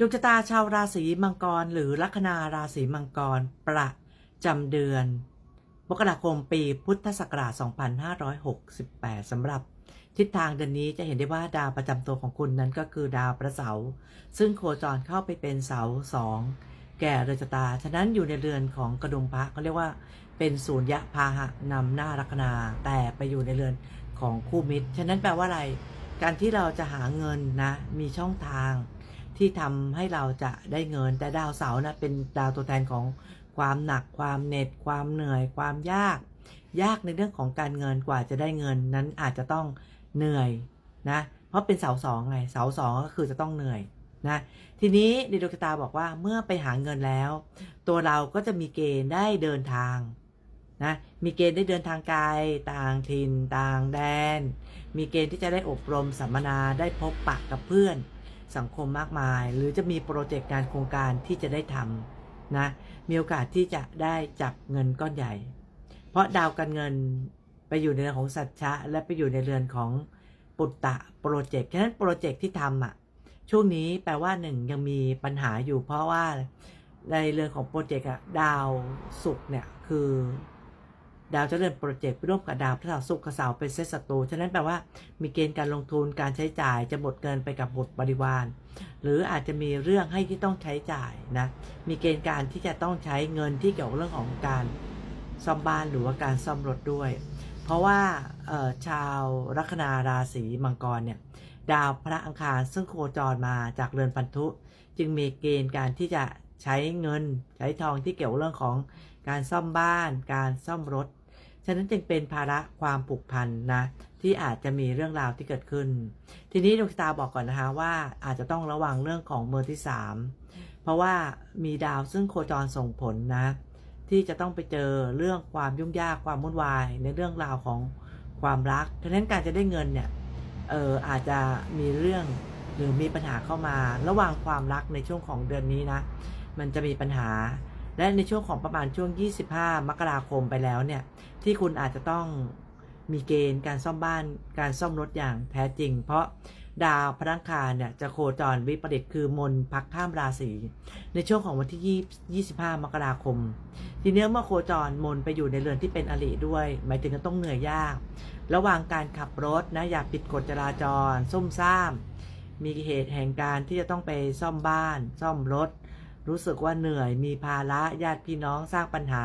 ดวงชะตาชาวราศีมังกร หรือลัคนาราศีมังกร ประจำเดือนมกราคมปีพุทธศักราช 2568 สำหรับทิศทางเดือนนี้จะเห็นได้ว่าดาวประจำตัวของคุณนั้นก็คือดาวพระเสาร์ซึ่งโคจรเข้าไปเป็นเสาสองแก่เรือนชะตา ฉะนั้นอยู่ในเรือนของกระดุมพระเขาเรียกว่าเป็นศูนยะพาหะนำหน้าลัคนา แต่ไปอยู่ในเรือนของคู่มิตร ฉะนั้นแปลว่าอะไร การที่เราจะหาเงินนะ มีช่องทาง ที่ทำให้เราจะได้เงิน แต่ดาวเสาร์นะเป็นดาวตัวแทนของความหนักความเหน็ดความเหนื่อย ความยาก ยากในเรื่องของการเงินกว่าจะได้เงินนั้นอาจจะต้องเหนื่อยนะเพราะเป็นเสาสองไงเสาสองก็คือจะต้องเหนื่อยนะทีนี้ในดวงตาบอกว่าเมื่อไปหาเงินแล้ว ตัวเราก็จะมีเกณฑ์ได้เดินทางนะมีเกณฑ์ได้เดินทางไกลต่างถิ่น ต่างแดน มีเกณฑ์ที่จะได้อบรมสัมมนาได้พบปะกับเพื่อน สังคมมากมาย หรือจะมีโปรเจกต์งานโครงการที่จะได้ทำนะ มีโอกาสที่จะได้จับเงินก้อนใหญ่ เพราะดาวการเงินไปอยู่ในเรือนของสัจชะ และไปอยู่ในเรือนของปุตตะโปรเจกต์ฉะนั้นโปรเจกต์ที่ทำอะช่วงนี้แปลว่าหนึ่งยังมีปัญหาอยู่เพราะว่าในเรือนของโปรเจกต์อะดาวศุกร์เนี่ยคือ ดาวเจริ่มโปรเจกต์ร่วมกับดาวพฤหัสศุกร์กับเสาร์เป็นเซตศัตรูฉะนั้นแปลว่ามีเกณฑ์การลงทุนการใช้จ่ายจะหมดเงินไปกับบทบริวาร หรืออาจจะมีเรื่องให้ที่ต้องใช้จ่ายนะมีเกณฑ์การที่จะต้องใช้เงินที่เกี่ยวกับเรื่องของการซ่อมบ้านหรือว่าการซ่อมรถด้วย เพราะว่าชาวลัคนาราศีมังกรเนี่ยดาวพระอังคารซึ่งโคจรมาจากเรือนพันธุ จึงมีเกณฑ์การที่จะใช้เงินใช้ทองที่เกี่ยวเรื่องของการซ่อมบ้าน การซ่อมรถ ฉะนั้นจึงเป็นภาระความผูกพันนะที่อาจจะมีเรื่องราวที่เกิดขึ้น ทีนี้ดวงชะตาบอกก่อนนะคะว่าอาจจะต้องระวังเรื่องของมือที่สามเพราะว่ามีดาวซึ่งโคจรส่งผลนะ ที่จะต้องไปเจอเรื่องความยุ่งยากความวุ่นวาย ในเรื่องราวของความรักฉะนั้นการจะได้เงินเนี่ยเอออาจจะมีเรื่องหรือมีปัญหาเข้ามา ระหว่างความรักในช่วงของเดือนนี้นะ มันจะมีปัญหา และในช่วงของประมาณช่วง 25 มกราคมไปแล้วเนี่ย ที่คุณอาจจะต้องมีเกณฑ์การซ่อมบ้าน การซ่อมรถอย่างแท้จริง เพราะดาวพระังคารเนี่ยจะโคจรวิปริตคือมนพักข้ามราศี ในช่วงของวันที่ 25 มกราคม ทีเนี้ยเมื่อโคจรมนไปอยู่ในเรือนที่เป็นอริด้วย หมายถึงก็ต้องเหนื่อยยาก ระหว่างการขับรถนะอย่าผิดกฎจราจรซุ่มซ่าม มีเหตุแห่งการที่จะต้องไปซ่อมบ้าน ซ่อมรถ รู้สึกว่าเหนื่อยมีภาระญาติพี่น้องสร้างปัญหา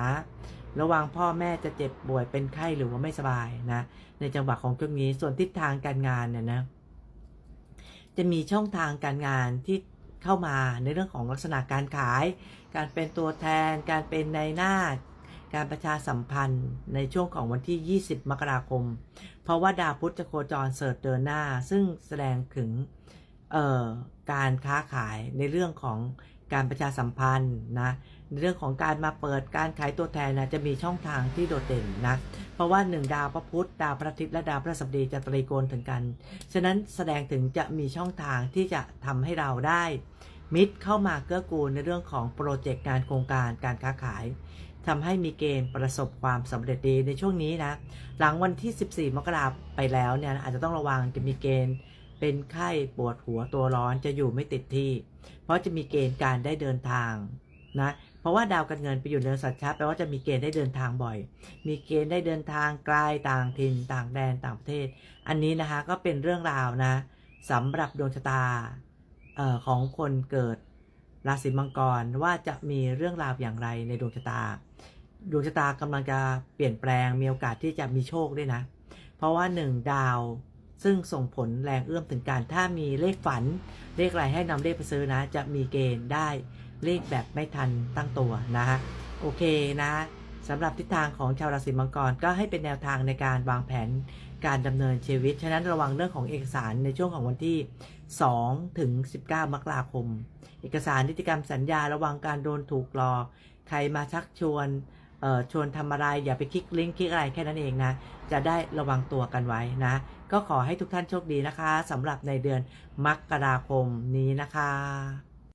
ระหว่างพ่อแม่จะเจ็บป่วยเป็นไข้หรือว่าไม่สบายนะ ในจังหวะของช่วงนี้ส่วนทิศทางการงานเนี่ยนะ จะมีช่องทางการงานที่เข้ามาในเรื่องของลักษณะการขาย การเป็นตัวแทน การเป็นในหน้า การประชาสัมพันธ์ในช่วงของวันที่ 20 มกราคม เพราะว่าดาวพุธจะโคจรเสิร์ชเดินหน้า ซึ่งแสดงถึงเการค้าขายในเรื่องของการประชาสัมพันธ์นะในเรื่องของการมาเปิดการขายตัวแทนนะจะมีช่องทางที่โดดเด่นนะเพราะว่าหนึ่งดาวพระพุธดาวพระอาทิตย์และดาวพระศัสบดีจะตรีโกณถึงกัน ฉะนั้นแสดงถึงจะมีช่องทางที่จะทำให้เราได้ มิตรเข้ามาเกื้อกูลในเรื่องของโปรเจกต์งานโครงการการค้าขายทำให้มีเกณฑ์ประสบความสำเร็จดีในช่วงนี้นะ หลังวันที่ 14 มกราไปแล้วเนี่ยอาจจะต้องระวังจะมีเกณฑ์ เป็นไข้ปวดหัวตัวร้อนจะอยู่ไม่ติดที่ เพราะจะมีเกณฑ์การได้เดินทางนะเพราะว่าดาวการเงินไปอยู่ในสัตว์ชาแปลว่าจะมีเกณฑ์ได้เดินทางบ่อย มีเกณฑ์ได้เดินทางไกลต่างถิ่นต่างแดนต่างประเทศ อันนี้นะคะก็เป็นเรื่องราวนะสำหรับดวงชะตาออของคนเกิดราศีมังกรว่าจะมีเรื่องราวอย่างไรในดวงชะตา ดวงชะตากำลังจะเปลี่ยนแปลงมีโอกาสที่จะมีโชคด้วยนะ เพราะว่าหนึ่งดาว ซึ่งส่งผลแรงเอื้อมถึงการถ้ามีเลขฝัน เลขอะไรให้นำเลขไปซื้อนะ จะมีเกณฑ์ได้เลขแบบไม่ทันตั้งตัวนะฮะโอเคนะสำหรับทิศทางของชาวราศีมังกรก็ให้เป็นแนวทางในการวางแผนการดำเนินชีวิต ฉะนั้นระวังเรื่องของเอกสารในช่วงของวันที่ 2 ถึง 19 มกราคม เอกสารนิติกรรมสัญญาระวังการโดนถูกหลอก ใครมาชักชวน ชวนทำอะไรอย่าไปคลิกลิงก์คลิกอะไรแค่นั้นเองนะ จะได้ระวังตัวกันไว้นะ ก็ขอให้ทุกท่านโชคดีนะคะสำหรับในเดือนมกราคมนี้นะคะ